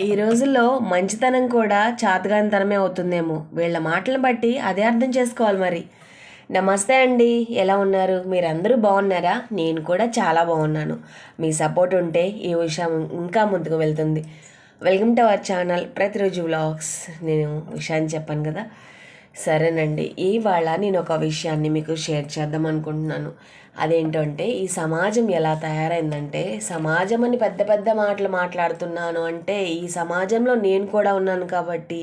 ఈ రోజుల్లో మంచితనం కూడా చాతగానితనమే అవుతుందేమో. వీళ్ళ మాటలను బట్టి అదే అర్థం చేసుకోవాలి మరి. నమస్తే అండి ఎలా ఉన్నారు? మీరందరూ బాగున్నారా? నేను కూడా చాలా బాగున్నాను. మీ సపోర్ట్ ఉంటే ఈ విషయం ఇంకా ముందుకు వెళ్తుంది. వెల్కమ్ టు అవర్ ఛానల్ ప్రతిరోజు వ్లాగ్స్. నేను విషయాన్ని చెప్పాను కదా. సరేనండి. ఇవాళ నేను ఒక విషయాన్ని మీకు షేర్ చేద్దాం అనుకుంటున్నాను. అదేంటంటే ఈ సమాజం ఎలా తయారైందంటే సమాజం అని పెద్ద పెద్ద మాటలు మాట్లాడుతున్నాను అంటే ఈ సమాజంలో నేను కూడా ఉన్నాను కాబట్టి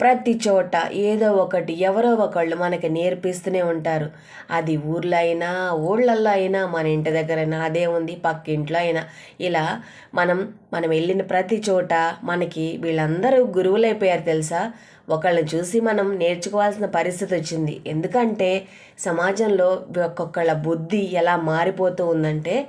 ప్రతి చోట ఏదో ఒకటి ఎవరో ఒకళ్ళు మనకి నేర్పిస్తూనే ఉంటారు. అది ఊర్లో అయినా ఊళ్ళల్లో అయినా మన ఇంటి దగ్గరైనా అదే ఉంది పక్కింట్లో అయినా. ఇలా మనం మనం వెళ్ళిన ప్రతి చోట మనకి వీళ్ళందరూ గురువులైపోయారు తెలుసా? ఒకళ్ళని చూసి మనం నేర్చుకోవాల్సిన పరిస్థితి వచ్చింది. ఎందుకంటే సమాజంలో ఒక్కొక్కళ్ళ బుద్ధి ఎలా మారిపోతూ ఉందంటే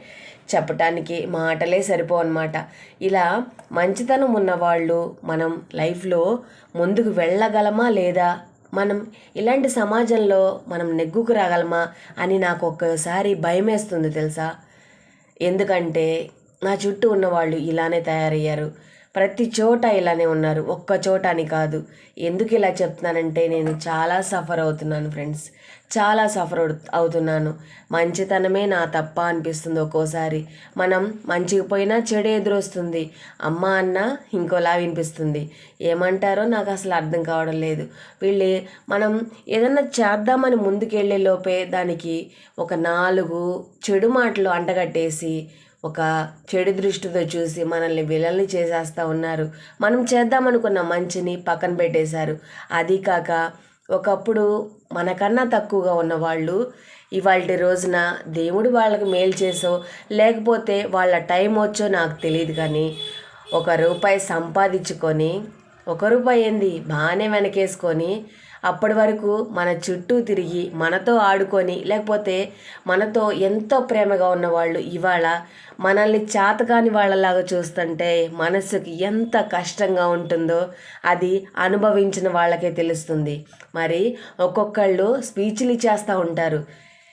చెప్పటానికి మాటలే సరిపో అనమాట ఇలా మంచితనం ఉన్నవాళ్ళు మనం లైఫ్లో ముందుకు వెళ్ళగలమా లేదా? మనం ఇలాంటి సమాజంలో మనం నెగ్గుకు రాగలమా అని నాకు ఒక్కసారి భయమేస్తుంది తెలుసా? ఎందుకంటే నా చుట్టూ ఉన్నవాళ్ళు ఇలానే తయారయ్యారు. ప్రతి చోట ఇలానే ఉన్నారు. ఒక్క చోట అని కాదు. ఎందుకు ఇలా చెప్తున్నానంటే నేను చాలా సఫర్ అవుతున్నాను ఫ్రెండ్స్. చాలా సఫర్ అవుతున్నాను. మంచితనమే నా తప్ప అనిపిస్తుంది ఒక్కోసారి. మనం మంచికి పోయినా చెడు ఎదురొస్తుంది. అమ్మ అన్న ఇంకోలా వినిపిస్తుంది. ఏమంటారో నాకు అసలు అర్థం కావడం లేదు. వీళ్ళు మనం ఏదన్నా చేద్దామని ముందుకెళ్ళే లోపే దానికి ఒక నాలుగు చెడు మాటలు అంటగట్టేసి ఒక చెడు దృష్టితో చూసి మనల్ని విలల్ని చేసేస్తూ ఉన్నారు. మనం చేద్దామనుకున్న మంచిని పక్కన పెట్టేశారు. అది కాక ఒకప్పుడు మనకన్నా తక్కువగా ఉన్నవాళ్ళు ఇవాళ రోజున దేవుడు వాళ్ళకి మేలు చేసో లేకపోతే వాళ్ళ టైం వచ్చో నాకు తెలియదు కానీ ఒక రూపాయి సంపాదించుకొని ఒక రూపాయి ఏంది బాగానే వెనకేసుకొని అప్పటి వరకు మన చుట్టూ తిరిగి మనతో ఆడుకొని లేకపోతే మనతో ఎంతో ప్రేమగా ఉన్నవాళ్ళు ఇవాళ మనల్ని చాతకాని వాళ్ళలాగా చూస్తుంటే మనసుకి ఎంత కష్టంగా ఉంటుందో అది అనుభవించిన వాళ్ళకే తెలుస్తుంది. మరి ఒక్కొక్కళ్ళు స్పీచ్లు ఇచ్చేస్తూ ఉంటారు.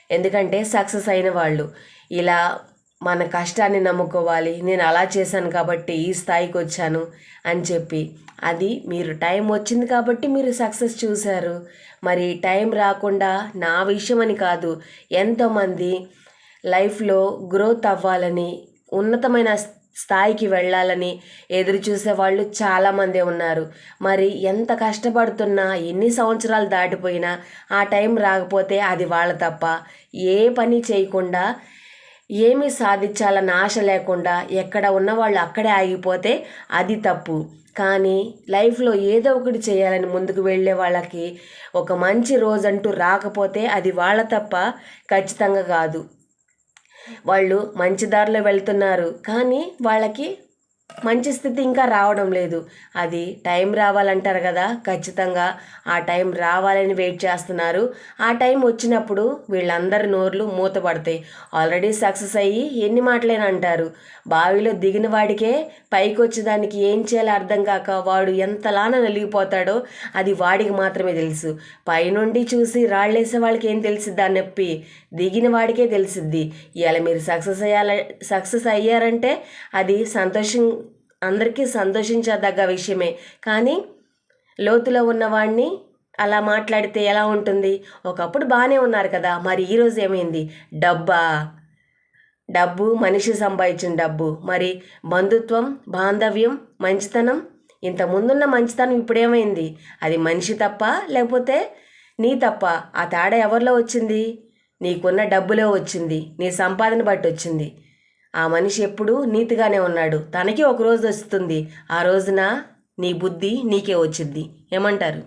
ఎందుకంటే సక్సెస్ అయిన వాళ్ళు. ఇలా మన కష్టాన్ని నమ్ముకోవాలి నేను అలా చేశాను కాబట్టి ఈ స్థాయికి వచ్చాను అని చెప్పి. అది మీరు టైం వచ్చింది కాబట్టి మీరు సక్సెస్ చూశారు. మరి టైం రాకుండా నా విషయం అని కాదు ఎంతోమంది లైఫ్లో గ్రోత్ అవ్వాలని ఉన్నతమైన స్థాయికి వెళ్ళాలని ఎదురు చూసే వాళ్ళు చాలామందే ఉన్నారు. మరి ఎంత కష్టపడుతున్నా ఎన్ని సంవత్సరాలు దాటిపోయినా ఆ టైం రాకపోతే అది వాళ్ళ తప్ప. ఏ పని చేయకుండా ఏమి సాధించాలన్న ఆశ లేకుండా ఎక్కడ ఉన్నవాళ్ళు అక్కడే ఆగిపోతే అది తప్పు. కానీ లైఫ్లో ఏదో ఒకటి చేయాలని ముందుకు వెళ్ళే వాళ్ళకి ఒక మంచి రోజంటూ రాకపోతే అది వాళ్ళ తప్ప ఖచ్చితంగా కాదు. వాళ్ళు మంచి దారిలో వెళ్తున్నారు. కానీ వాళ్ళకి మంచి స్థితి ఇంకా రావడం లేదు. అది టైం రావాలంటారు కదా ఖచ్చితంగా. ఆ టైం రావాలని వెయిట్ చేస్తున్నారు. ఆ టైం వచ్చినప్పుడు వీళ్ళందరి నోర్లు మూతపడతాయి. ఆల్రెడీ సక్సెస్ అయ్యి ఎన్ని మాటలేనంటారు బావిలో దిగిన వాడికే పైకి వచ్చేదానికి ఏం చేయాలో అర్థం కాక వాడు ఎంతలాన నలిగిపోతాడో అది వాడికి మాత్రమే తెలుసు. పైనుండి చూసి రాళ్ళేసే వాళ్ళకి ఏం తెలిసిద్ది ఆ నొప్పి? దిగిన వాడికే తెలిసిద్ది. ఇలా మీరు సక్సెస్ అయ్యాల సక్సెస్ అయ్యారంటే అది సంతోషం అందరికీ సంతోషించదగ్గ విషయమే. కానీ లోతులో ఉన్నవాడిని అలా మాట్లాడితే ఎలా ఉంటుంది? ఒకప్పుడు బాగానే ఉన్నారు కదా మరి ఈరోజు ఏమైంది? డబ్బా. డబ్బు మనిషి సంపాదించిన డబ్బు. మరి బంధుత్వం బాంధవ్యం మంచితనం. ఇంత ముందున్న మంచితనం ఇప్పుడేమైంది? అది మనిషి తప్ప లేకపోతే నీ తప్ప? ఆ తేడా ఎవరిలో వచ్చింది? నీకున్న డబ్బులో వచ్చింది. నీ సంపాదన బట్టి వచ్చింది. ఆ మనిషి ఎప్పుడూ నీతిగానే ఉన్నాడు. తనకి ఒక రోజు వస్తుంది. ఆ రోజున నీ బుద్ధి నీకే వచ్చిద్ది. ఏమంటారు?